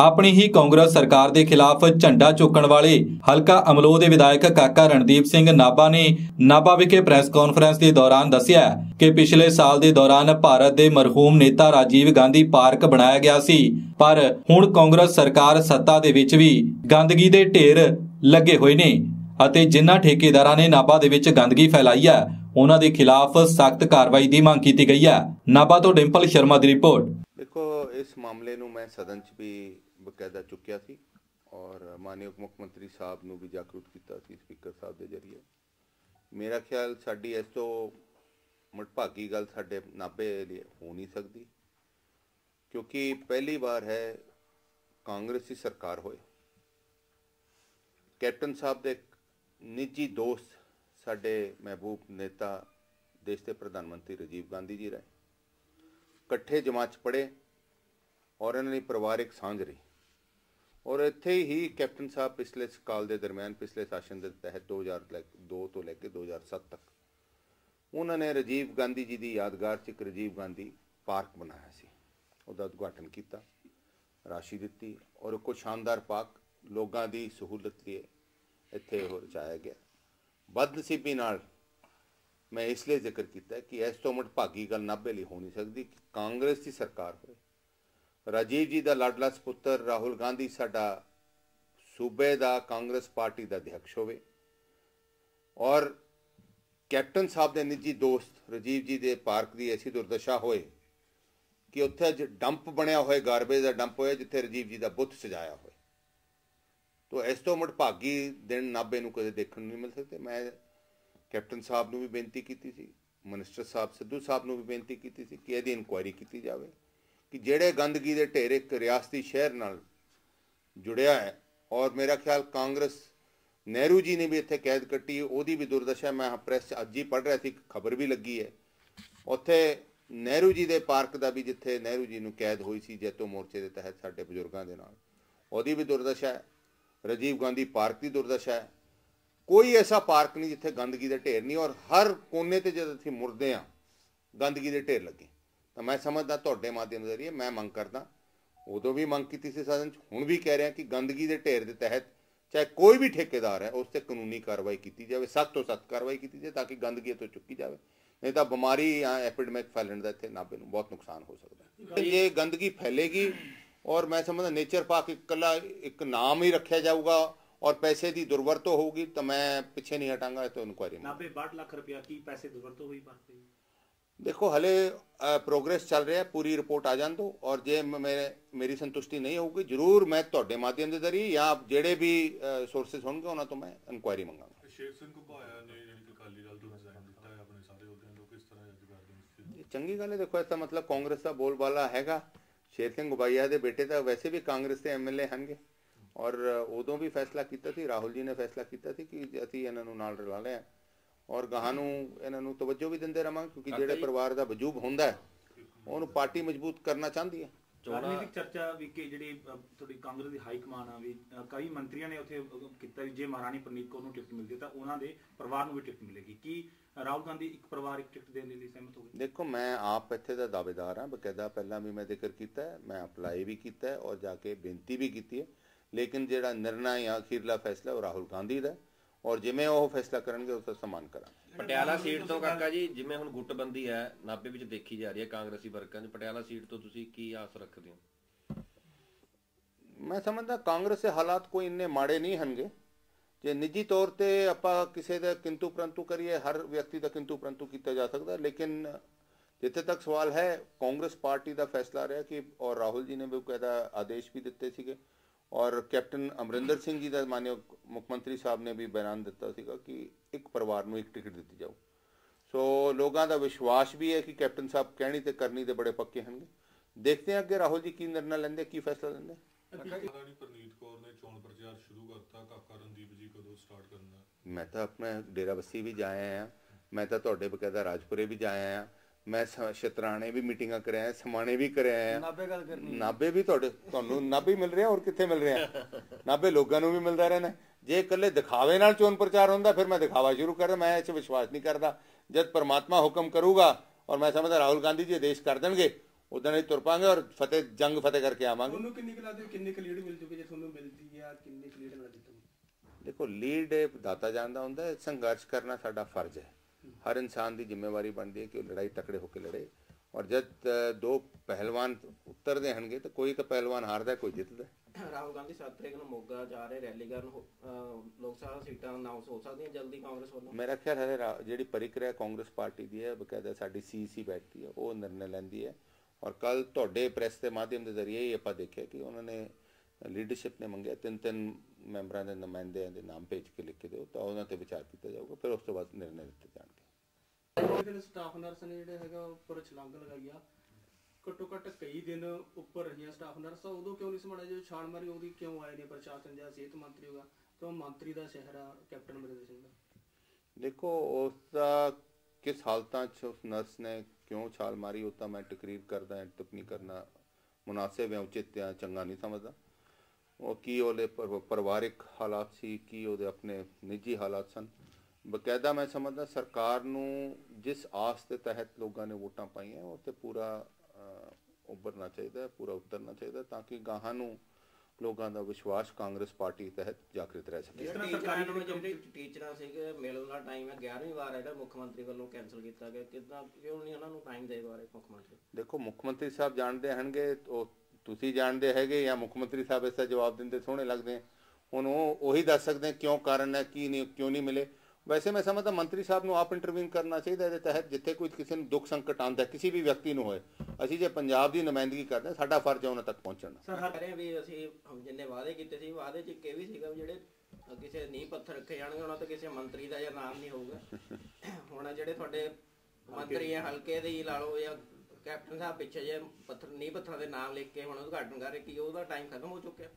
ਆਪਣੀ ਹੀ ਕਾਂਗਰਸ ਸਰਕਾਰ ਦੇ ਖਿਲਾਫ ਝੰਡਾ ਚੁੱਕਣ ਵਾਲੇ ਹਲਕਾ ਅਮਲੋ ਦੇ ਵਿਧਾਇਕ ਕਾਕਾ ਰਣਦੀਪ ਸਿੰਘ ਨਾਭਾ ਨੇ ਨਾਭਾ ਵਿਖੇ ਪ੍ਰੈਸ ਕਾਨਫਰੰਸ ਦੇ ਦੌਰਾਨ ਦੱਸਿਆ ਕਿ ਪਿਛਲੇ ਸਾਲ ਦੇ ਦੌਰਾਨ ਭਾਰਤ ਦੇ ਮਰਹੂਮ ਨੇਤਾ ਰਾਜੀਵ ਗਾਂਧੀ ਪਾਰਕ ਬਣਾਇਆ ਗਿਆ ਸੀ, ਪਰ ਹੁਣ ਕਾਂਗਰਸ ਸਰਕਾਰ ਸੱਤਾ ਦੇ ਵਿੱਚ ਵੀ ਗੰਦਗੀ ਦੇ ਢੇਰ ਲੱਗੇ ਹੋਏ ਨੇ ਅਤੇ ਜਿਨ੍ਹਾਂ ਠੇਕੇਦਾਰਾਂ ਨੇ ਨਾਭਾ ਦੇ ਵਿੱਚ ਗੰਦਗੀ ਫੈਲਾਈ ਹੈ, ਉਹਨਾਂ ਦੇ ਖਿਲਾਫ ਸਖਤ ਕਾਰਵਾਈ ਦੀ ਮੰਗ ਕੀਤੀ ਗਈ ਹੈ। ਨਾਭਾ ਤੋਂ ਡਿੰਪਲ ਸ਼ਰਮਾ ਦੀ ਰਿਪੋਰਟ। ਦੇਖੋ, ਇਸ ਮਾਮਲੇ ਨੂੰ ਮੈਂ ਸਦਨ 'ਚ ਵੀ ਬਕਾਇਦਾ ਚੁੱਕਿਆ ਸੀ ਔਰ ਮਾਨਯੋਗ ਮੁੱਖ ਮੰਤਰੀ ਸਾਹਿਬ ਨੂੰ ਵੀ ਜਾਗਰੂਕ ਕੀਤਾ ਸੀ ਸਪੀਕਰ ਸਾਹਿਬ ਦੇ ਜ਼ਰੀਏ। ਮੇਰਾ ਖਿਆਲ ਸਾਡੀ ਇਸ ਤੋਂ ਮਟਭਾਗੀ ਗੱਲ ਸਾਡੇ ਨਾਭੇ ਲਈ ਹੋ ਨਹੀਂ ਸਕਦੀ, ਕਿਉਂਕਿ ਪਹਿਲੀ ਵਾਰ ਹੈ ਕਾਂਗਰਸੀ ਸਰਕਾਰ ਹੋਏ। ਕੈਪਟਨ ਸਾਹਿਬ ਦੇ ਨਿੱਜੀ ਦੋਸਤ ਸਾਡੇ ਮਹਿਬੂਬ ਨੇਤਾ, ਦੇਸ਼ ਦੇ ਪ੍ਰਧਾਨ ਮੰਤਰੀ ਰਾਜੀਵ ਗਾਂਧੀ ਜੀ ਰਹੇ। ਇਕੱਠੇ ਜਮਾਤ 'ਚ ਪੜ੍ਹੇ ਔਰ ਇਹਨਾਂ ਦੀ ਪਰਿਵਾਰਿਕ ਸਾਂਝ ਰਹੀ। ਔਰ ਇੱਥੇ ਹੀ ਕੈਪਟਨ ਸਾਹਿਬ ਪਿਛਲੇ ਕਾਲ ਦੇ ਦਰਮਿਆਨ ਪਿਛਲੇ ਸ਼ਾਸਨ ਦੇ ਤਹਿਤ 2002 ਤੋਂ ਲੈ ਕੇ 2007 ਤੱਕ ਉਹਨਾਂ ਨੇ ਰਾਜੀਵ ਗਾਂਧੀ ਜੀ ਦੀ ਯਾਦਗਾਰ 'ਚ ਇੱਕ ਰਾਜੀਵ ਗਾਂਧੀ ਪਾਰਕ ਬਣਾਇਆ ਸੀ। ਉਹਦਾ ਉਦਘਾਟਨ ਕੀਤਾ, ਰਾਸ਼ੀ ਦਿੱਤੀ ਔਰ ਕੋ ਸ਼ਾਨਦਾਰ ਪਾਰਕ ਲੋਕਾਂ ਦੀ ਸਹੂਲਤ ਲਈ ਇੱਥੇ ਹੋ ਰਚਾਇਆ ਗਿਆ। ਬਦਨਸੀਬੀ ਨਾਲ ਮੈਂ ਇਸ ਲਈ ਜ਼ਿਕਰ ਕੀਤਾ ਕਿ ਇਸ ਤੋਂ ਮਟਭਾਗੀ ਗੱਲ ਨਾਭੇ ਲਈ ਹੋ ਨਹੀਂ ਸਕਦੀ ਕਿ ਕਾਂਗਰਸ ਦੀ ਸਰਕਾਰ ਹੋਵੇ। ਰਾਜੀਵ ਜੀ ਦਾ ਲਾਡਲਾ ਸੁਪੁੱਤਰ ਰਾਹੁਲ ਗਾਂਧੀ ਸਾਡਾ ਸੂਬੇ ਦਾ ਕਾਂਗਰਸ ਪਾਰਟੀ ਦਾ ਅਧਿਕਸ਼ ਹੋਵੇ। ਔਰ ਕੈਪਟਨ ਸਾਹਿਬ ਦੇ ਨਿੱਜੀ ਦੋਸਤ ਰਾਜੀਵ ਜੀ ਦੇ ਪਾਰਕ ਦੀ ਐਸੀ ਦੁਰਦਸ਼ਾ ਹੋਏ ਕਿ ਉੱਥੇ ਅੱਜ ਡੰਪ ਬਣਿਆ ਹੋਇਆ ਗਾਰਬੇਜ ਦਾ ਡੰਪ ਹੋਇਆ ਜਿੱਥੇ ਰਾਜੀਵ ਜੀ ਦਾ ਬੁੱਤ ਸਜਾਇਆ ਹੋਇਆ ਤੋ ਇਸ ਤੋਂ ਮਟਭਾਗੀ ਦਿਨ ਨਾਬੇ ਨੂੰ ਕਦੇ ਦੇਖਣ ਨੂੰ ਨਹੀਂ ਮਿਲ ਸਕਦੇ। ਮੈਂ ਕੈਪਟਨ ਸਾਹਿਬ ਨੂੰ ਵੀ ਬੇਨਤੀ ਕੀਤੀ ਸੀ, ਮਿਨਿਸਟਰ ਸਾਹਿਬ, ਸਿੱਧੂ ਸਾਹਿਬ ਨੂੰ ਵੀ ਬੇਨਤੀ ਕੀਤੀ ਸੀ ਕਿ ਇਹਦੀ ਇਨਕੁਆਇਰੀ ਕੀਤੀ ਜਾਵੇ। ਕਿ ਜਿਹੜੇ ਗੰਦਗੀ ਦੇ ਢੇਰ ਇੱਕ ਰਿਆਸਤੀ ਸ਼ਹਿਰ ਨਾਲ ਜੁੜਿਆ ਹੈ, ਔਰ ਮੇਰਾ ਖਿਆਲ ਕਾਂਗਰਸ ਨਹਿਰੂ ਜੀ ਨੇ ਵੀ ਇੱਥੇ ਕੈਦ ਕੱਟੀ, ਉਹਦੀ ਵੀ ਦੁਰਦਸ਼ਾ ਮੈਂ ਪ੍ਰੈਸ ਅੱਜ ਹੀ ਪੜ੍ਹ ਰਿਹਾ ਸੀ ਖਬਰ ਵੀ ਲੱਗੀ ਹੈ। ਉੱਥੇ ਨਹਿਰੂ ਜੀ ਦੇ ਪਾਰਕ ਦਾ ਵੀ ਜਿੱਥੇ ਨਹਿਰੂ ਜੀ ਨੂੰ ਕੈਦ ਹੋਈ ਸੀ, ਜੈਤੋ ਮੋਰਚੇ ਦੇ ਤਹਿਤ ਸਾਡੇ ਬਜ਼ੁਰਗਾਂ ਦੇ ਨਾਲ, ਉਹਦੀ ਵੀ ਦੁਰਦਸ਼ਾ ਹੈ, ਰਾਜੀਵ ਗਾਂਧੀ ਪਾਰਕ ਦੀ ਦੁਰਦਸ਼ਾ ਹੈ। ਕੋਈ ਐਸਾ ਪਾਰਕ ਨਹੀਂ ਜਿੱਥੇ ਗੰਦਗੀ ਦੇ ਢੇਰ ਨਹੀਂ, ਔਰ ਹਰ ਕੋਨੇ ਤੇ ਜਦ ਅਸੀਂ ਮੁਰਦੇ ਆ ਗੰਦਗੀ ਦੇ ਢੇਰ ਲੱਗੇ। ਤਾਂ ਮੈਂ ਸਮਝਦਾ ਤੁਹਾਡੇ ਮਾਧਿਅਮ ਜ਼ਰੀਏ, ਮੈਂ ਮੰਗ ਕਰਦਾ, ਉਦੋਂ ਵੀ ਮੰਗ ਕੀਤੀ ਸੀ ਸਦਨ 'ਚ, ਹੁਣ ਵੀ ਕਹਿ ਰਿਹਾ ਕਿ ਗੰਦਗੀ ਦੇ ਢੇਰ ਦੇ ਤਹਿਤ ਚਾਹੇ ਕੋਈ ਵੀ ਠੇਕੇਦਾਰ ਹੈ, ਉਸ ਤੇ ਕਾਨੂੰਨੀ ਕਾਰਵਾਈ ਕੀਤੀ ਜਾਵੇ, ਸਖਤ ਤੋਂ ਸਖਤ ਕਾਰਵਾਈ ਕੀਤੀ ਜਾਵੇ ਤਾਂ ਕਿ ਗੰਦਗੀ ਤੋਂ ਚੁੱਕੀ ਜਾਵੇ। ਨਹੀਂ ਤਾਂ ਬਿਮਾਰੀ ਜਾਂ ਐਪੀਡੈਮਿਕ ਫੈਲਣ ਦਾ ਇੱਥੇ ਨਾਬੇ ਨੂੰ ਬਹੁਤ ਨੁਕਸਾਨ ਹੋ ਸਕਦਾ ਹੈ। ਜੇ ਗੰਦਗੀ ਫੈਲੇਗੀ ਔਰ ਮੈਂ ਸਮਝਦਾ ਨੇਚਰ ਪਾਰਕ ਇਕੱਲਾ ਇੱਕ ਨਾਮ ਹੀ ਰੱਖਿਆ ਜਾਊਗਾ ਔਰ ਪੈਸੇ ਦੀ ਦੁਰਵਰਤੋਂ ਹੋਊਗੀ, ਤਾਂ ਮੈਂ ਪਿੱਛੇ ਨਹੀਂ ਹਟਾਂਗਾ, ਇਹ ਤੋਂ ਇਨਕੁਆਇਰੀ ਨਾਬੇ 62 ਲੱਖ ਰੁਪਇਆ ਕੀ ਪੈਸੇ ਦੁਰਵਰਤੋਂ ਹੋਈ ਪਾਰਕ ਦੇਖੋ ਹਲੇ ਪ੍ਰੋਗਰੈਸ ਚੱਲ ਰਿਹਾ ਪੂਰੀ ਰਿਪੋਰਟ ਆ ਜਾਣ ਦੋ ਔਰ ਜੇ ਮੇਰੇ ਮੇਰੀ ਸੰਤੁਸ਼ਟੀ ਨਹੀਂ ਹੋਊਗੀ ਜਰੂਰ ਮੈਂ ਤੁਹਾਡੇ ਮਾਧਿਅਮ ਦੇ ਜ਼ਰੀਏ ਜਾਂ ਜਿਹੜੇ ਵੀ ਸੋਰਸਸ ਹੋਣਗੇ ਉਹਨਾਂ ਤੋਂ ਮੈਂ ਇਨਕੁਆਇਰੀ ਮੰਗਾਂਗਾ ਸ਼ੇਰ ਸਿੰਘ ਘੁਬਾਇਆ ਨੇ ਜਿਹੜੀ ਕਿ ਅਕਾਲੀ ਦਲ ਤੋਂ ਰਿਜ਼ਾਈਨ ਦਿੱਤਾ ਹੈ ਆਪਣੇ ਸਾਰੇ ਅਹੁਦਿਆਂ ਤੋਂ ਕਿਸ ਤਰ੍ਹਾਂ ਜੱਜ ਕਰਦੇ ਨੇ ਇਹ ਚੰਗੀ ਗੱਲ ਹੈ ਦੇਖੋ ਇਹਦਾ ਮਤਲਬ ਕਾਂਗਰਸ ਦਾ ਬੋਲਬਾਲਾ ਹੈਗਾ ਸ਼ੇਰ ਸਿੰਘ ਗੁਬਾਈਆ ਦੇ ਬੇਟੇ ਤਾਂ ਵੈਸੇ ਵੀ ਕਾਂਗਰਸ ਦੇ ਐਮਐਲਏ ਹਨਗੇ ਔਰ ਉਦੋਂ ਵੀ ਫੈਸਲਾ ਕੀਤਾ ਸੀ ਰਾਹੁਲ ਜੀ ਨੇ ਫੈਸਲਾ ਕੀਤਾ ਸੀ ਕਿ ਅਸੀਂ ਇਹਨਾਂ ਨੂੰ ਨਾਲ ਰਲਾ ਲਿਆ ਔਰ ਗਾਹਾਂ ਨੂੰ ਇਹਨਾਂ ਨੂੰ ਤਵੱਜੋ ਵੀ ਦਿੰਦੇ ਰਵਾਂਗੇ ਕਿਉਂਕਿ ਜਿਹੜੇ ਪਰਿਵਾਰ ਦਾ ਵਜੂਬ ਹੁੰਦਾ ਹੈ ਉਹਨੂੰ ਪਾਰਟੀ ਮਜ਼ਬੂਤ ਕਰਨਾ ਚਾਹੁੰਦੀ ਹੈ। ਰਾਜਨੀਤਿਕ ਚਰਚਾ ਵੀ ਕਿ ਜਿਹੜੀ ਤੁਹਾਡੀ ਕਾਂਗਰਸ ਦੀ ਹਾਈ ਕਮਾਨ ਆ ਵੀ ਕਈ ਮੰਤਰੀਆਂ ਨੇ ਉੱਥੇ ਕੀਤਾ ਵੀ ਜੇ ਮਹਾਰਾਣੀ ਪ੍ਰਨੀਤ ਕੌਰ ਨੂੰ ਟਿਕਟ ਮਿਲਦੀ ਤਾਂ ਉਹਨਾਂ ਦੇ ਪਰਿਵਾਰ ਨੂੰ ਵੀ ਟਿਕਟ ਮਿਲੇਗੀ। ਕੀ ਰਾਹੁਲ ਗਾਂਧੀ ਇੱਕ ਪਰਿਵਾਰ ਇੱਕ ਟਿਕਟ ਦੇਣ ਲਈ ਸਹਿਮਤ ਹੋ ਗਏ? ਦੇਖੋ ਮੈਂ ਆਪ ਇੱਥੇ ਦਾ ਦਾਅਵੇਦਾਰ ਹਾਂ ਬਕਾਇਦਾ ਪਹਿਲਾਂ ਵੀ ਮੈਂ ਜ਼ਿਕਰ ਕੀਤਾ ਮੈਂ ਅਪਲਾਈ ਵੀ ਕੀਤਾ ਹੈ ਔਰ ਜਾ ਕੇ ਬੇਨਤੀ ਵੀ ਕੀਤੀ ਹੈ। ਲੇਕਿਨ ਜਿਹੜਾ ਨਿਰਣਾ ਜਾਂ ਅਖੀਰਲਾ ਫੈਸਲਾ ਉਹ ਰਾਹੁਲ ਗਾਂਧੀ ਦਾ ਹੈ। ਔਰ ਜਿਵੇਂ ਉਹ ਫੈਸਲਾ ਕਰਨਗੇ ਉਸ ਦਾ ਸਨਮਾਨ ਕਰਾਂਗੇ। ਪਟਿਆਲਾ ਸੀਟ ਤੋਂ ਕਾਕਾ ਜੀ ਜਿਵੇਂ ਹੁਣ ਗੁੱਟਬੰਦੀ ਹੈ ਨਾਭੇ ਵਿੱਚ ਦੇਖੀ ਜਾ ਰਹੀ ਹੈ ਕਾਂਗਰਸੀ ਵਰਕਰਾਂ 'ਚ ਪਟਿਆਲਾ ਸੀਟ ਤੋਂ ਤੁਸੀਂ ਕੀ ਆਸ ਰੱਖਦੇ ਹੋ? ਮੈਂ ਸਮਝਦਾ ਕਾਂਗਰਸ ਦੇ ਹਾਲਾਤ ਕੋਈ ਇੰਨੇ ਮਾੜੇ ਨਹੀਂ ਹਨਗੇ। ਜੇ ਨਿੱਜੀ ਤੌਰ ਤੇ ਆਪਾਂ ਕਿਸੇ ਦਾ ਕਿੰਤੂ ਪ੍ਰੰਤੂ ਕਰੀਏ ਹਰ ਵਿਅਕਤੀ ਦਾ ਕਿੰਤੂ ਪ੍ਰੰਤੂ ਕੀਤਾ ਜਾ ਸਕਦਾ ਲੇਕਿਨ ਜਿੱਥੇ ਤੱਕ ਸਵਾਲ ਹੈ ਕਾਂਗਰਸ ਪਾਰਟੀ ਦਾ ਫੈਸਲਾ ਰਿਹਾ ਕਿ ਔਰ ਰਾਹੁਲ ਜੀ ਨੇ ਵੀ ਕਹਿੰਦਾ ਆਦੇਸ਼ ਵੀ ਦਿੱਤੇ ਸੀਗੇ। ਔਰ ਕੈਪਟਨ ਅਮਰਿੰਦਰ ਸਿੰਘ ਜੀ ਦਾ ਮਾਨਯੋਗ ਮੁੱਖ ਮੰਤਰੀ ਸਾਹਿਬ ਨੇ ਵੀ ਬਿਆਨ ਦਿੱਤਾ ਸੀਗਾ ਕਿ ਇੱਕ ਪਰਿਵਾਰ ਨੂੰ ਇੱਕ ਟਿਕਟ ਦਿੱਤੀ ਜਾਊ। ਸੋ ਲੋਕਾਂ ਦਾ ਵਿਸ਼ਵਾਸ ਵੀ ਹੈ ਕਿ ਕੈਪਟਨ ਸਾਹਿਬ ਕਹਿਣੀ ਤੇ ਕਰਨੀ ਦੇ ਬੜੇ ਪੱਕੇ ਹਨਗੇ ਦੇਖਦੇ ਹਾਂ ਅੱਗੇ ਰਾਹੁਲ ਜੀ ਕੀ ਨਿਰਣਾ ਲੈਂਦੇ ਕੀ ਫੈਸਲਾ ਲੈਂਦੇ। ਮਹਾਰਾਣੀ ਪ੍ਰਨੀਤ ਕੌਰ ਨੇ ਚੋਣ ਪ੍ਰਚਾਰ ਸ਼ੁਰੂ ਕਰਤਾ। ਕਾਕਾ ਰਣਦੀਪ ਜੀ ਕਦੋਂ ਸਟਾਰਟ ਕਰਨਾ? ਮੈਂ ਤਾਂ ਆਪਣਾ ਡੇਰਾ ਬੱਸੀ ਵੀ ਜਾਇਆ ਆ ਮੈਂ ਤਾਂ ਤੁਹਾਡੇ ਬਕਾਇਦਾ ਰਾਜਪੁਰੇ ਵੀ ਜਾਇਆ ਆ ਮੈਂ ਸ਼ਤਰਾਣੇ ਵੀ ਮੀਟਿੰਗਾਂ ਕਰਿਆ ਸਮਾਣੇ ਵੀ ਕਰਿਆ ਨਾਬੇ ਗੱਲ ਕਰਨੀ ਨਾਬੇ ਵੀ ਤੁਹਾਡੇ ਤੁਹਾਨੂੰ ਨਾਬੇ ਮਿਲ ਰਿਹਾ ਹੋਰ ਕਿੱਥੇ ਮਿਲ ਰਿਹਾ ਨਾਬੇ ਲੋਕਾਂ ਨੂੰ ਵੀ ਮਿਲਦਾ ਰਹਿਣਾ ਜੇ ਇਕੱਲੇ ਦਿਖਾਵੇ ਨਾਲ ਚੋਣ ਪ੍ਰਚਾਰ ਹੁੰਦਾ ਫਿਰ ਮੈਂ ਦਿਖਾਵਾ ਸ਼ੁਰੂ ਕਰਦਾ ਮੈਂ 'ਚ ਵਿਸ਼ਵਾਸ ਨਹੀਂ ਕਰਦਾ। ਜਦ ਪਰਮਾਤਮਾ ਹੁਕਮ ਕਰੂਗਾ ਔਰ ਮੈਂ ਸਮਝਦਾ ਰਾਹੁਲ ਗਾਂਧੀ ਜੀ ਆਦੇਸ਼ ਕਰ ਦੇਣਗੇ ਉਦੋਂ ਹੀ ਤੁਰ ਪਾਂਗੇ ਔਰ ਫਤਿਹ ਜੰਗ ਫਤਿਹ ਕਰਕੇ ਆਵਾਂਗੇ। ਤੁਹਾਨੂੰ ਕਿੰਨੀ ਕੁ ਲੱਗਦੀ ਕਿੰਨੀ ਕੁ ਲੀਡ ਮਿਲ ਚੁੱਕੀ ਜੇ ਤੁਹਾਨੂੰ ਮਿਲਦੀ ਆ ਕਿੰਨੀ ਕੁ ਲੀਡ ਮਿਲਦੀ ਤੁਹਾਨੂੰ? ਦੇਖੋ ਲੀਡ ਦਾਤਾ ਜਾਣਦਾ ਹੁੰਦਾ ਸੰਘਰਸ਼ ਕਰਨਾ ਸਾਡਾ ਫਰਜ਼ ਹੈ। ਹਰ ਇਨਸਾਨ ਦੀ ਜ਼ਿੰਮੇਵਾਰੀ ਬਣਦੀ ਹੈ ਕਿ ਉਹ ਲੜਾਈ ਤਕੜੇ ਹੋ ਕੇ ਲੜੇ। ਔਰ ਜਦ ਦੋ ਪਹਿਲਵਾਨ ਉਤਰਦੇ ਹਨਗੇ ਤਾਂ ਕੋਈ ਇੱਕ ਪਹਿਲਵਾਨ ਹਾਰਦਾ ਕੋਈ ਜਿੱਤਦਾ ਰਾਹੁਲ ਗਾਂਧੀ 7 ਤਰੀਕ ਨੂੰ ਮੋਗਾ ਜਾ ਰਹੇ ਰੈਲੀ ਕਰਨ ਲੋਕ ਸਭਾ ਸੀਟਾਂ ਅਨਾਉਂਸ ਹੋ ਸਕਦੀਆਂ ਜਲਦੀ ਕਾਂਗਰਸ ਵੱਲੋਂ? ਮੇਰਾ ਖਿਆਲ ਹੈ ਜਿਹੜੀ ਪ੍ਰਕਿਰਿਆ ਕਾਂਗਰਸ ਪਾਰਟੀ ਦੀ ਹੈ ਬਕਾਇਦਾ ਸਾਡੀ ਸੀਸੀ ਬੈਠਦੀ ਹੈ ਉਹ ਨਿਰਣੇ ਲੈਂਦੀ ਹੈ। ਔਰ ਕੱਲ ਤੁਹਾਡੇ ਪ੍ਰੈਸ ਦੇ ਮਾਧਿਅਮ ਦੇ ਜ਼ਰੀਏ ਹੀ ਆਪਾਂ ਦੇਖਿਆ ਕਿ ਉਹਨਾਂ ਨੇ ਲੀਡਰਸ਼ਿਪ ਨੇ ਮੰਗਿਆ ਤਿੰਨ ਤਿੰਨ ਮੈਂਬਰਾਂ ਦੇ ਨੁਮਾਇੰਦਿਆਂ ਦੇ ਨਾਮ ਭੇਜ ਕੇ ਲਿਖ ਕੇ ਦਿਓ ਤਾਂ ਉਹਨਾਂ ਤੇ ਵਿਚਾਰ ਕੀਤਾ ਜਾਊਗਾ ਫਿਰ ਉਸ ਤੋਂ ਬਾਅਦ ਨਿਰਣੇ ਦਿੱਤੇ ਜਾਣਗੇ। ਜਿਹੜੇ ਸਟਾਫ ਨਰਸ ਨੇ ਜਿਹੜੇ ਹੈਗਾ ਉੱਪਰ ਛਲਾਂਗ ਲਗਾਈ ਆ। ਘੱਟੋ ਘੱਟ ਕਈ ਦਿਨ ਉੱਪਰ ਰਹੀਆਂ ਸਟਾਫ ਨਰਸਾਂ ਉਦੋਂ ਕਿਉਂ ਨਹੀਂ ਸਮਾੜਿਆ ਜੋ ਛਾਣ ਮਾਰੀ ਉਹਦੀ ਕਿਉਂ ਆਏ ਨੇ ਪ੍ਰਸ਼ਾਸਨ ਜਾਂ ਸਿਹਤ ਮੰਤਰੀ ਹੋਗਾ? ਕਿਉਂ ਮੰਤਰੀ ਦਾ ਸ਼ਹਿਰ ਕੈਪਟਨ ਅਮਰਿੰਦਰ ਸਿੰਘ ਦਾ। ਦੇਖੋ, ਉਸ ਦਾ ਕਿਸ ਹਾਲਤਾਂ 'ਚ ਉਸ ਨਰਸ ਨੇ ਕਿਉਂ ਛਾਲ ਮਾਰੀ, ਉਹ ਤਾਂ ਮੈਂ ਤਕਰੀਰ ਕਰਦਾ ਟਿੱਪਣੀ ਕਰਨਾ ਮੁਨਾਸਿਬ ਹੈ, ਉਚਿਤ ਜਾਂ ਚੰਗਾ ਨਹੀਂ ਸਮਝਦਾ। ਉਹ ਕੀ ਉਹਦੇ ਪਰਿਵਾਰਿਕ ਹਾਲਾਤ ਸੀ, ਕੀ ਉਹਦੇ ਆਪਣੇ ਨਿੱਜੀ ਹਾਲਾਤ ਸਨ? ਬਕਾਇਦਾ ਮੈਂ ਸਮਝਦਾ ਸਰਕਾਰ ਨੂੰ ਜਿਸ ਆਸ ਦੇ ਤਹਿਤ ਲੋਕਾਂ ਨੇ ਵੋਟਾਂ ਪਾਈਆਂ ਉਹ ਤੇ ਪੂਰਾ ਉੱਭਰਨਾ ਚਾਹੀਦਾ ਹੈ, ਪੂਰਾ ਉਤਰਨਾ ਚਾਹੀਦਾ ਹੈ ਤਾਂ ਕਿ ਗਾਹਾਂ ਨੂੰ ਲੋਕਾਂ ਦਾ ਵਿਸ਼ਵਾਸ ਕਾਂਗਰਸ ਪਾਰਟੀ ਤਹਿਤ ਜਾਗਰਿਤ ਰਹਿ ਸਕੇ। ਜਿਹੜਾ ਟੀਚਰਾਂ ਨੂੰ ਜਿਹੜੇ ਟੀਚਰਾਂ ਸੀਗੇ ਮਿਲਣ ਦਾ ਟਾਈਮ ਹੈ 11ਵੀਂ ਵਾਰ ਹੈ ਜਿਹੜਾ ਮੁੱਖ ਮੰਤਰੀ ਵੱਲੋਂ ਕੈਨਸਲ ਕੀਤਾ ਗਿਆ ਕਿਦਾਂ ਕਿਉਂ ਨਹੀਂ ਉਹਨਾਂ ਨੂੰ ਟਾਈਮ ਦੇ ਬਾਰੇ ਮੁੱਖ ਮੰਤਰੀ? ਦੇਖੋ ਮੁੱਖ ਮੰਤਰੀ ਸਾਹਿਬ ਜਾਣਦੇ ਹਨਗੇ ਉਹ ਤੁਸੀਂ ਜਾਣਦੇ ਹੈਗੇ ਜਾਂ ਮੁੱਖ ਮੰਤਰੀ ਸਾਹਿਬ ਇਸ ਦਾ ਜਵਾਬ ਦਿੰਦੇ ਸੋਹਣੇ ਲੱਗਦੇ। ਹੁਣ ਉਹ ਉਹੀ ਦੱਸ ਸਕਦੇ ਕਿਉਂ ਕਾਰਨ ਹੈ ਕੀ ਨਹੀਂ ਕਿਉਂ ਨਹੀਂ ਮਿਲੇ। ਵੈਸੇ ਮੈਂ ਸਮਝਦਾ ਮੰਤਰੀ ਸਾਹਿਬ ਨੂੰ ਆਪ ਇੰਟਰਵੀਨ ਕਰਨਾ ਚਾਹੀਦਾ ਇਹਦੇ ਤਹਿਤ ਜਿੱਥੇ ਕੋਈ ਕਿਸੇ ਨੂੰ ਦੁੱਖ ਸੰਕਟ ਆਉਂਦਾ ਹੈ, ਕਿਸੇ ਵੀ ਵਿਅਕਤੀ ਨੂੰ ਹੋਏ। ਅਸੀਂ ਜੇ ਪੰਜਾਬ ਦੀ ਨੁਮਾਇੰਦਗੀ ਕਰਦੇ ਹਾਂ, ਸਾਡਾ ਫਰਜ਼ ਹੈ ਉਹਨਾਂ ਤੱਕ ਪਹੁੰਚਣਾ ਸਰ ਹਰ ਕਰੇ ਵੀ ਅਸੀਂ ਹਮ ਜਿੰਨੇ ਵਾਅਦੇ ਕੀਤੇ ਸੀ ਵਾਅਦੇ ਚ ਇੱਕ ਇਹ ਵੀ ਸੀਗਾ ਵੀ ਜਿਹੜੇ ਅ, ਕਿਸੇ ਨੀਂਹ ਪੱਥਰ ਰੱਖੇ ਜਾਣਗੇ ਉਹਨਾਂ ਤੇ ਕਿਸੇ ਮੰਤਰੀ ਦਾ ਜਾਂ ਨਾਮ ਨਹੀਂ ਹੋਊਗਾ। ਹੁਣ ਜਿਹੜੇ ਤੁਹਾਡੇ ਮੰਤਰੀ ਆ ਹਲਕੇ ਦੇ ਹੀ ਲਾ ਲਓ ਜਾਂ ਕੈਪਟਨ ਸਾਹਿਬ ਪਿੱਛੇ ਜੇ ਪੱਥਰ ਨੀਂਹ ਪੱਥਰਾਂ ਦੇ ਨਾਮ ਲਿਖ ਕੇ ਹੁਣ ਉਦਘਾਟਨ ਕਰ ਰਹੇ ਕੀ ਉਹਦਾ ਟਾਈਮ ਖਤਮ ਹੋ ਚੁੱਕਿਆ?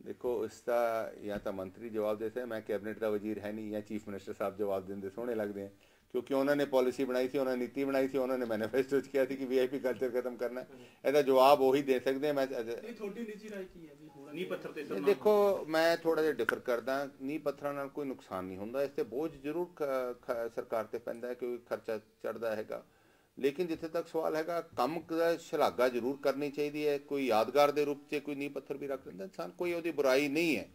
ਦੇਖੋ ਇਸ ਦਾ ਜਾਂ ਤਾਂ ਮੰਤਰੀ ਜਵਾਬ ਦੇ ਸਕਦੇ ਮੈਂ ਕੈਬਨਿਟ ਦਾ ਵਜ਼ੀਰ ਹੈ ਨਹੀਂ ਜਾਂ ਚੀਫ ਮਿਨਿਸਟਰ ਸਾਹਿਬ ਜਵਾਬ ਦਿੰਦੇ ਸੋਹਣੇ ਲੱਗਦੇ ਹੈ ਕਿਉਂਕਿ ਉਹਨਾਂ ਨੇ ਪਾਲਿਸੀ ਬਣਾਈ ਸੀ ਉਹਨਾਂ ਨੇ ਨੀਤੀ ਬਣਾਈ ਸੀ ਉਹਨਾਂ ਨੇ ਮੈਨੀਫੈਸਟੋ 'ਚ ਕਿਹਾ ਸੀ ਕਿ ਵੀਆਈਪੀ ਕਲਚਰ ਖਤਮ ਕਰਨਾ। ਇਹਦਾ ਜਵਾਬ ਉਹੀ ਦੇ ਸਕਦੇ। ਮੈਂ ਇਹ ਤੁਹਾਡੀ ਨਿੱਜੀ ਰਾਏ ਕੀ ਹੈ ਹੋਣਾ ਨੀ ਪੱਥਰ ਤੇ ਇਹ ਸਰ ਦੇਖੋ ਮੈਂ ਥੋੜਾ ਜਿਹਾ ਡਿਫਰ ਕਰਦਾ ਨੀਂਹ ਪੱਥਰਾਂ ਨਾਲ ਕੋਈ ਨੁਕਸਾਨ ਨਹੀਂ ਹੁੰਦਾ ਇਸ ਤੇ ਬੋਝ ਜ਼ਰੂਰ ਸਰਕਾਰ ਤੇ ਪੈਂਦਾ ਹੈ ਕਿਉਂਕਿ ਖਰਚਾ ਚੜਦਾ ਹੈਗਾ ਲੇਕਿਨ ਜਿੱਥੇ ਤੱਕ ਸਵਾਲ ਹੈਗਾ ਕੰਮ ਦਾ ਸ਼ਲਾਘਾ ਜ਼ਰੂਰ ਕਰਨੀ ਚਾਹੀਦੀ ਹੈ। ਕੋਈ ਯਾਦਗਾਰ ਦੇ ਰੂਪ 'ਚ ਕੋਈ ਨੀਂਹ ਪੱਥਰ ਵੀ ਰੱਖ ਲੈਂਦਾ ਇਨਸਾਨ ਕੋਈ ਉਹਦੀ ਬੁਰਾਈ ਨਹੀਂ ਹੈ।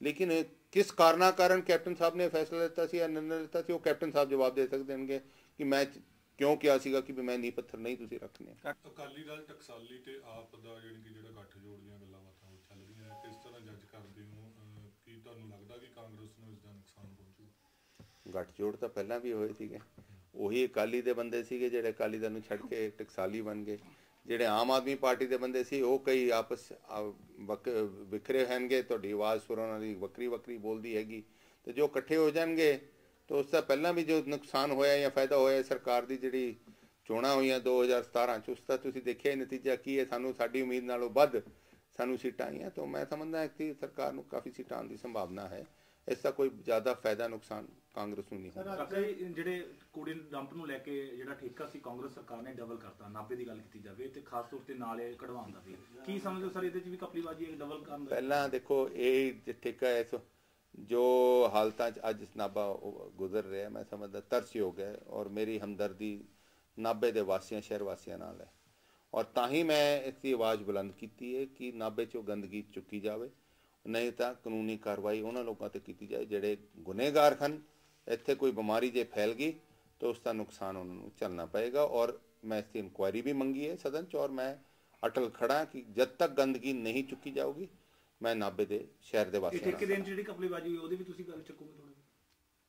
ਲੇਕਿਨ ਕਿਸ ਕਾਰਨਾਂ ਕਾਰਨ ਕੈਪਟਨ ਸਾਹਿਬ ਨੇ ਫੈਸਲਾ ਲਿੱਤਾ ਸੀ ਜਾਂ ਨਿਰਣਾ ਲਿੱਤਾ ਸੀ ਉਹ ਕੈਪਟਨ ਸਾਹਿਬ ਜਵਾਬ ਦੇ ਸਕਦੇ ਹੋਣਗੇ ਕਿ ਮੈਂ ਕਿਉਂ ਕਿਹਾ ਸੀਗਾ ਕਿ ਮੈਂ ਨੀਂਹ ਪੱਥਰ ਨਹੀਂ ਤੁਸੀਂ ਰੱਖਣੇ। ਅਕਾਲੀ ਦਲ ਟਕਸਾਲੀ ਤੇ ਆਪ ਦਾ ਜਿਹੜੀ ਕਿ ਜਿਹੜਾ ਗੱਠ ਜੋੜ ਦੀਆਂ ਗੱਲਾਂ ਬਾਤਾਂ ਉਹ ਚੱਲ ਰਹੀਆਂ ਹੈ ਕਿਸ ਤਰ੍ਹਾਂ ਜੱਜ ਕਰਦੇ ਹੋ? ਕੀ ਤੁਹਾਨੂੰ ਲੱਗਦਾ ਕਿ ਕਾਂਗਰਸ ਨੂੰ ਇਸ ਦਾ ਨੁਕਸਾਨ ਪਹੁੰਚੂ ਗੱਠਜੋੜ ਤਾਂ ਪਹਿਲਾਂ ਵੀ ਹੋਏ ਸੀਗੇ। ਉਹੀ ਅਕਾਲੀ ਦੇ ਬੰਦੇ ਸੀਗੇ ਜਿਹੜੇ ਅਕਾਲੀ ਦਲ ਨੂੰ ਛੱਡ ਕੇ ਟਕਸਾਲੀ ਬਣ ਗਏ। ਜਿਹੜੇ ਆਮ ਆਦਮੀ ਪਾਰਟੀ ਦੇ ਬੰਦੇ ਸੀ ਉਹ ਕਈ ਆਪਸ ਆ, ਵਿਖਰੇ ਹੋਣਗੇ ਤੁਹਾਡੀ ਆਵਾਜ਼ ਸੁਰ ਉਹਨਾਂ ਦੀ ਵੱਖਰੀ ਵੱਖਰੀ ਬੋਲਦੀ ਹੈਗੀ। ਤੇ ਜੋ ਇਕੱਠੇ ਹੋ ਜਾਣਗੇ ਤਾਂ ਉਸ ਦਾ ਪਹਿਲਾਂ ਵੀ ਜੋ ਨੁਕਸਾਨ ਹੋਇਆ ਜਾਂ ਫਾਇਦਾ ਹੋਇਆ ਸਰਕਾਰ ਦੀ ਜਿਹੜੀ ਚੋਣਾਂ ਹੋਈਆਂ 2017 ਚ ਉਸ ਦਾ ਤੁਸੀਂ ਦੇਖਿਆ ਨਤੀਜਾ ਕੀ ਹੈ? ਸਾਨੂੰ ਸਾਡੀ ਉਮੀਦ ਨਾਲੋਂ ਵੱਧ ਸਾਨੂੰ ਸੀਟਾਂ ਆਈਆਂ। ਤਾਂ ਮੈਂ ਸਮਝਦਾ ਹਾਂ ਕਿ ਸਰਕਾਰ ਨੂੰ ਕਾਫੀ ਸੀਟਾਂ ਆਉਣ ਦੀ ਸੰਭਾਵਨਾ ਹੈ। ਇਸ ਦਾ ਕੋਈ ਜ਼ਿਆਦਾ ਫਾਇਦਾ ਨੁਕਸਾਨ ਕਾਂਗਰਸ ਨੂੰ ਨਹੀਂ ਹੋਣਾ। ਜੀ ਜਿਹੜੇ ਕੂੜੇ ਡੰਪ ਨੂੰ ਲੈ ਕੇ ਜਿਹੜਾ ਠੇਕਾ ਸੀ ਕਾਂਗਰਸ ਸਰਕਾਰ ਨੇ ਡਬਲ ਕਰਤਾ 90 ਦੀ ਗੱਲ ਕੀਤੀ ਜਾਵੇ ਤੇ ਖਾਸ ਤੌਰ ਤੇ ਨਾਲ ਕਢਵਾਉਣ ਦਾ ਵੀ। ਕੀ ਸਮਝਦੇ ਸਰ ਇਹਦੇ ਚ ਵੀ ਕਪਲੀਬਾਜੀ ਇੱਕ ਡਬਲ ਕਰਨ ਦਾ? ਪਹਿਲਾਂ ਦੇਖੋ ਇਹ ਠੇਕਾ ਹੈ ਸੋ ਜੋ ਹਾਲਤਾਂ 'ਚ ਅੱਜ ਉਹ ਗੁਜ਼ਰ ਰਿਹਾ ਮੈਂ ਸਮਝਦਾ ਤਰਸਯੋਗ ਹੈ ਔਰ ਮੇਰੀ ਹਮਦਰਦੀ ਨਾਭੇ ਦੇ ਵਾਸੀਆਂ ਸ਼ਹਿਰ ਵਾਸੀਆਂ ਨਾਲ ਹੈ। ਔਰ ਤਾਂ ਹੀ ਮੈਂ ਇਸ ਦੀ ਆਵਾਜ਼ ਬੁਲੰਦ ਕੀਤੀ ਹੈ ਕਿ ਨਾਭੇ 'ਚੋਂ ਗੰਦਗੀ ਚੁੱਕੀ ਜਾਵੇ। ਨਹੀਂ ਤਾਂ ਕਾਨੂੰਨੀ ਕਾਰਵਾਈ ਉਹਨਾਂ ਲੋਕਾਂ ਤੇ ਕੀਤੀ ਜਾਏ ਜਿਹੜੇ ਗੁਨੇਗਾਰ ਹਨ ਇੱਥੇ ਕੋਈ ਬਿਮਾਰੀ ਜੇ ਫੈਲ ਗਈ ਤਾਂ ਉਸ ਦਾ ਨੁਕਸਾਨ ਉਹਨਾਂ ਨੂੰ ਝੱਲਣਾ ਪਏਗਾ। ਔਰ ਮੈਂ ਇਸ ਦੀ ਇਨਕੁਆਇਰੀ ਵੀ ਮੰਗੀ ਹੈ ਸਦਨ 'ਚ ਔਰ ਮੈਂ ਅਟਲ ਖੜਾ ਕਿ ਜਦ ਤੱਕ ਗੰਦਗੀ ਨਹੀਂ ਚੁੱਕੀ ਜਾਊਗੀ ਮੈਂ ਨਾਭੇ ਦੇ ਸ਼ਹਿਰ ਦੇ ਠੇਕੇ ਨਾਲ ਦੇਣ 'ਚ ਜਿਹੜੀ ਕਪਲੀਬਾਜੀ ਹੋਈ ਉਹਦੀ ਵੀ ਤੁਸੀਂ ਗੱਲ ਚੱਕੋਗੇ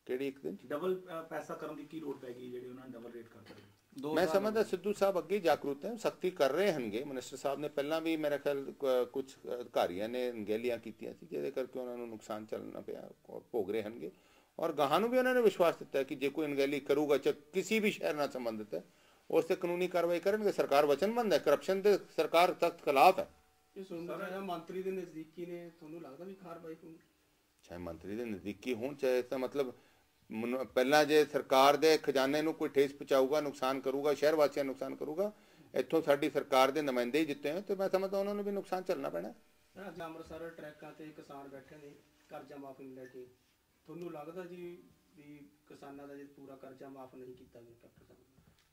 ਕਿਹੜੀ ਇੱਕ ਦਿਨ? ਡਬਲ ਪੈਸਾ ਕਰਨ ਦੀ ਕੀ ਲੋੜ ਪੈ ਗਈ ਜਿਹੜੇ ਉਹਨਾਂ ਨੇ ਡਬਲ ਰੇਟ ਕਰ ਦਿੱਤੇ? ਮੈਂ ਸਮਝਦਾ ਸਿੱਧੂ ਸਾਹਿਬ ਅੱਗੇ ਜਾਗਰੂਕ ਹੈ ਸਖਤੀ ਕਰ ਰਹੇ ਹਨਗੇ ਮਿਨਿਸਟਰ ਸਾਹਿਬ ਨੇ ਪਹਿਲਾਂ ਵੀ ਮੇਰੇ ਖਿਆਲ ਕੁਝ ਅਧਿਕਾਰੀਆਂ ਨੇ ਅਣਗਹਿਲੀਆਂ ਕੀਤੀਆਂ ਸੀ ਜਿਹਦੇ ਕਰਕੇ ਉਹਨਾਂ ਨੂੰ ਨੁਕਸਾਨ ਚੱਲਣਾ ਪਿਆ ਔਰ ਭੋਗ ਰਹੇ ਹਨਗੇ ਔਰ ਗਾਹਾਂ ਨੂੰ ਵੀ ਉਹਨਾਂ ਨੇ ਵਿਸ਼ਵਾਸ ਦਿੱਤਾ ਹੈ ਕਿ ਜੇ ਕੋਈ ਅਣਗਹਿਲੀ ਕਰੂਗਾ ਚਾਹੇ ਕਿਸੇ ਵੀ ਸ਼ਹਿਰ ਨਾਲ ਸੰਬੰਧਿਤ ਹੈ ਉਸ ਤੇ ਕਾਨੂੰਨੀ ਕਾਰਵਾਈ ਕਰਨਗੇ। ਸਰਕਾਰ ਵਚਨਬੰਦ ਹੈ ਕਰਪਸ਼ਨ ਦੇ ਸਰਕਾਰ ਤਖਤ ਖਿਲਾਫ ਹੈ। ਇਹ ਸੁਣਦਾ ਰਿਹਾ ਮੰਤਰੀ ਦੇ ਨਜ਼ਦੀਕੀ ਨੇ ਤੁਹਾਨੂੰ ਲੱਗਦਾ ਵੀ ਕਾਰਵਾਈ ਹੋਊਗੀ? ਚਾਹੇ ਮੰਤਰੀ ਦੇ ਨਜ਼ਦੀਕੀ ਹੋਣ ਚਾਹੇ ਤਾਂ ਮਤਲਬ ਪਹਿਲਾਂ ਜੇ ਸਰਕਾਰ ਦੇ ਖਜ਼ਾਨੇ ਨੂੰ ਕੋਈ ਠੇਸ ਪਹੁੰਚਾਊਗਾ ਨੁਕਸਾਨ ਕਰੂਗਾ ਸ਼ਹਿਰ ਵਾਸੀਆਂ ਨੂੰ ਨੁਕਸਾਨ ਕਰੂਗਾ ਇੱਥੋਂ ਸਾਡੀ ਸਰਕਾਰ ਦੇ ਨੁਮਾਇੰਦੇ ਹੀ ਜਿੱਤੇ ਹੋਏ ਤੇ ਮੈਂ ਸਮਝਦਾ ਉਹਨਾਂ ਨੂੰ ਵੀ ਨੁਕਸਾਨ ਝੱਲਣਾ ਪੈਣਾ। ਅੱਜ ਅੰਮ੍ਰਿਤਸਰ ਟਰੈਕਾਂ ਤੇ ਕਿਸਾਨ ਬੈਠੇ ਨੇ ਕਰਜ਼ਾ ਮਾਫੀ ਲੈ ਕੇ। ਤੁਹਾਨੂੰ ਲੱਗਦਾ ਜੀ ਵੀ ਕਿਸਾਨਾਂ ਦਾ ਜੇ ਪੂਰਾ ਕਰਜ਼ਾ ਮਾਫ ਨਹੀਂ ਕੀਤਾ ਗਿਆ ਸਾਹਿਬ ਨੇ?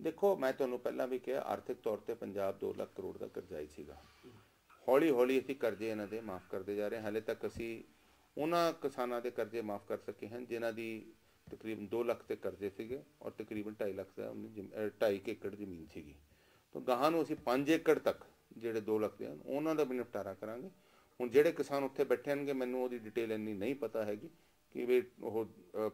ਦੇਖੋ ਮੈਂ ਤੁਹਾਨੂੰ ਪਹਿਲਾਂ ਵੀ ਕਿਹਾ ਆਰਥਿਕ ਤੌਰ ਤੇ ਪੰਜਾਬ 2 ਲੱਖ ਕਰੋੜ ਦਾ ਕਰਜ਼ਾਈ ਸੀਗਾ। ਹੌਲੀ ਹੌਲੀ ਅਸੀਂ ਕਰਜ਼ੇ ਇਹਨਾਂ ਦੇ ਮਾਫ ਕਰਦੇ ਜਾ ਰਹੇ ਹਾਂ। ਹਾਲੇ ਤੱਕ ਅਸੀਂ ਉਹਨਾਂ ਕਿਸਾਨਾਂ ਦੇ ਕਰਜ਼ੇ ਮਾਫ ਕਰ ਸਕੇ ਹਨ ਜਿਨ੍ਹਾਂ ਦੀ ਤਕਰੀਬਨ 2 ਲੱਖ ਤੇ ਕਰਜ਼ੇ ਸੀਗੇ ਔਰ ਤਕਰੀਬਨ 2.5 ਲੱਖ ਦਾ 2.5 ਏਕੜ ਜ਼ਮੀਨ ਸੀਗੀ। ਤਾਂ ਗਾਹਾਂ ਨੂੰ ਅਸੀਂ 5 ਏਕੜ ਤੱਕ ਜਿਹੜੇ 2 ਲੱਖ ਦੇ ਹਨ, ਉਹਨਾਂ ਦਾ ਵੀ ਨਿਪਟਾਰਾ ਕਰਾਂਗੇ। ਹੁਣ ਜਿਹੜੇ ਕਿਸਾਨ ਉੱਥੇ ਬੈਠੇ ਹਨਗੇ ਮੈਨੂੰ ਉਹਦੀ ਡਿਟੇਲ ਇੰਨੀ ਨਹੀਂ ਪਤਾ ਹੈਗੀ ਕਿ ਵੀ ਉਹ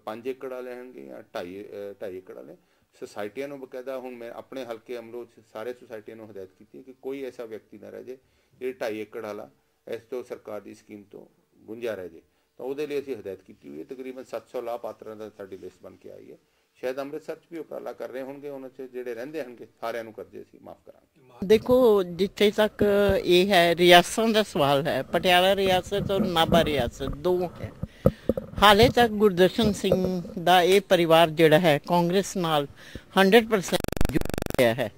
5 ਏਕੜ ਵਾਲੇ ਹੋਣਗੇ ਜਾਂ 2.5 2.5 ਏਕੜ ਵਾਲੇ। ਸੁਸਾਇਟੀਆਂ ਨੂੰ ਬਕਾਇਦਾ ਹੁਣ ਮੈਂ ਆਪਣੇ ਹਲਕੇ ਅਮਲੋ ਚ ਸਾਰੇ ਸੁਸਾਇਟੀਆਂ ਨੂੰ ਹਦਾਇਤ ਕੀਤੀ ਹੈ ਕਿ ਕੋਈ ਐਸਾ ਵਿਅਕਤੀ ਨਾ ਰਹਿ ਜੇ ਜਿਹੜੇ 2.5 ਏਕੜ ਵਾਲਾ ਇਸ ਤੋਂ ਸਰਕਾਰ ਦੀ ਸਕੀਮ ਤੋਂ ਗੁੰਝਾ ਰਹਿ ਜੇ ਤਾਂ ਉਹਦੇ ਲਈ ਅਸੀਂ ਹਦਾਇਤ ਕੀਤੀ ਹੋਈ ਹੈ, ਤਕਰੀਬਨ 700 ਲਾਭਪਾਤਰਾਂ ਦਾ ਸਾਡੀ ਲਿਸਟ ਬਣ ਕੇ ਆਈ ਹੈ। ਸ਼ਾਇਦ ਅੰਮ੍ਰਿਤਸਰ ਚ ਵੀ ਉਪਰਾਲਾ ਕਰ ਰਹੇ ਹੋਣਗੇ, ਉਹਨਾਂ ਚ ਜਿਹੜੇ ਰਹਿੰਦੇ ਹੋਣਗੇ, ਸਾਰਿਆਂ ਨੂੰ ਕਰਜ਼ੇ ਅਸੀਂ ਮਾਫ ਕਰਾਂਗੇ। ਦੇਖੋ, ਜਿੱਥੇ ਤੱਕ ਇਹ ਹੈ, ਰਿਆਸਤਾਂ ਦਾ ਸਵਾਲ ਹੈ, ਪਟਿਆਲਾ ਰਿਆਸਤ ਔਰ ਨਾਭਾ ਰਿਆਸਤ ਦੋ ਹੈ। ਹਾਲੇ ਤੱਕ ਗੁਰਦਰਸ਼ਨ ਸਿੰਘ ਦਾ ਇਹ ਪਰਿਵਾਰ ਜਿਹੜਾ ਹੈ, ਕਾਂਗਰਸ ਨਾਲ 100% ਜੁੜਿਆ ਹੈ।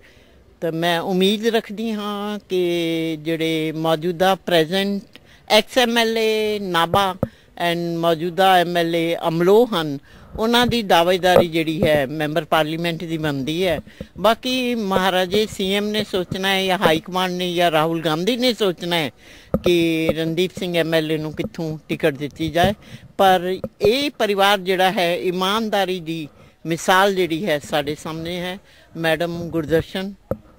ਤਾਂ ਮੈਂ ਉਮੀਦ ਰੱਖਦੀ ਹਾਂ ਕਿ ਜਿਹੜੇ ਮੌਜੂਦਾ present ex MLA Nabha and ਮੌਜੂਦਾ ਐਮਐਲਏ ਅਮਲੋ ਹਨ, ਉਹਨਾਂ ਦੀ ਦਾਅਵੇਦਾਰੀ ਜਿਹੜੀ ਹੈ ਮੈਂਬਰ ਪਾਰਲੀਮੈਂਟ ਦੀ ਬਣਦੀ ਹੈ। ਬਾਕੀ ਮਹਾਰਾਜੇ ਸੀਐਮ ਨੇ ਸੋਚਣਾ ਹੈ ਜਾਂ ਹਾਈ ਕਮਾਂਡ ਨੇ ਜਾਂ ਰਾਹੁਲ ਗਾਂਧੀ ਨੇ ਸੋਚਣਾ ਹੈ ਕਿ ਰਣਦੀਪ ਸਿੰਘ ਐਮਐਲਏ ਨੂੰ ਕਿੱਥੋਂ ਟਿਕਟ ਦਿੱਤੀ ਜਾਏ। ਪਰ ਇਹ ਪਰਿਵਾਰ ਜਿਹੜਾ ਹੈ, ਇਮਾਨਦਾਰੀ ਦੀ ਮਿਸਾਲ ਜਿਹੜੀ ਹੈ ਸਾਡੇ ਸਾਹਮਣੇ ਹੈ। ਮੈਡਮ ਗੁਰਦਰਸ਼ਨ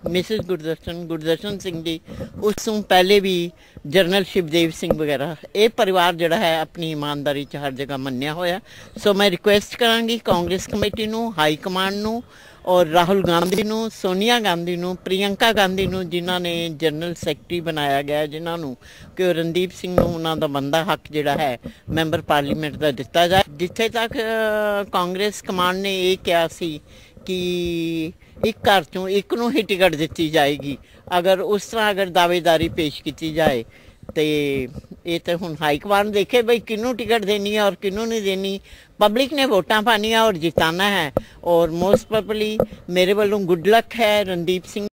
ਮਿਸਿਸ ਗੁਰਦਰਸ਼ਨ ਗੁਰਦਰਸ਼ਨ ਸਿੰਘ ਜੀ, ਉਸ ਤੋਂ ਪਹਿਲੇ ਵੀ ਜਰਨਲ ਸ਼ਿਵਦੇਵ ਸਿੰਘ ਵਗੈਰਾ, ਇਹ ਪਰਿਵਾਰ ਜਿਹੜਾ ਹੈ ਆਪਣੀ ਇਮਾਨਦਾਰੀ 'ਚ ਹਰ ਜਗ੍ਹਾ ਮੰਨਿਆ ਹੋਇਆ। ਸੋ ਮੈਂ ਰਿਕੁਐਸਟ ਕਰਾਂਗੀ ਕਾਂਗਰਸ ਕਮੇਟੀ ਨੂੰ, ਹਾਈ ਕਮਾਂਡ ਨੂੰ ਔਰ ਰਾਹੁਲ ਗਾਂਧੀ ਨੂੰ, ਸੋਨੀਆ ਗਾਂਧੀ ਨੂੰ, ਪ੍ਰਿਯੰਕਾ ਗਾਂਧੀ ਨੂੰ, ਜਿਨ੍ਹਾਂ ਨੇ ਜਨਰਲ ਸੈਕਟਰੀ ਬਣਾਇਆ ਗਿਆ ਜਿਨ੍ਹਾਂ ਨੂੰ ਕਿ ਉਹ ਰਣਦੀਪ ਸਿੰਘ ਨੂੰ ਉਹਨਾਂ ਦਾ ਬੰਦਾ ਹੱਕ ਜਿਹੜਾ ਹੈ ਮੈਂਬਰ ਪਾਰਲੀਮੈਂਟ ਦਾ ਦਿੱਤਾ ਜਾਏ। ਜਿੱਥੇ ਤੱਕ ਕਾਂਗਰਸ ਕਮਾਂਡ ਨੇ ਇਹ ਕਿਹਾ ਸੀ ਕਿ ਇੱਕ ਘਰ ਚੋਂ ਇੱਕ ਨੂੰ ਹੀ ਟਿਕਟ ਦਿੱਤੀ ਜਾਏਗੀ। ਅਗਰ ਉਸ ਤਰ੍ਹਾਂ ਅਗਰ ਦਾਅਵੇਦਾਰੀ ਪੇਸ਼ ਕੀਤੀ ਜਾਏ, ਤੇ ਇਹ ਤਾਂ ਹੁਣ ਹਾਈ ਕਮਾਂਡ ਦੇਖੇ ਬਈ ਕਿਹਨੂੰ ਟਿਕਟ ਦੇਣੀ ਹੈ ਔਰ ਕਿਹਨੂੰ ਨਹੀਂ ਦੇਣੀ। ਪਬਲਿਕ ਨੇ ਵੋਟਾਂ ਪਾਣੀਆਂ ਔਰ ਜਿਤਾਣਾ ਹੈ। ਔਰ ਮੋਸਟ ਪ੍ਰੋਬਬਲੀ ਮੇਰੇ ਵੱਲੋਂ ਗੁੱਡ ਲੱਕ ਹੈ ਰਣਦੀਪ ਸਿੰਘ।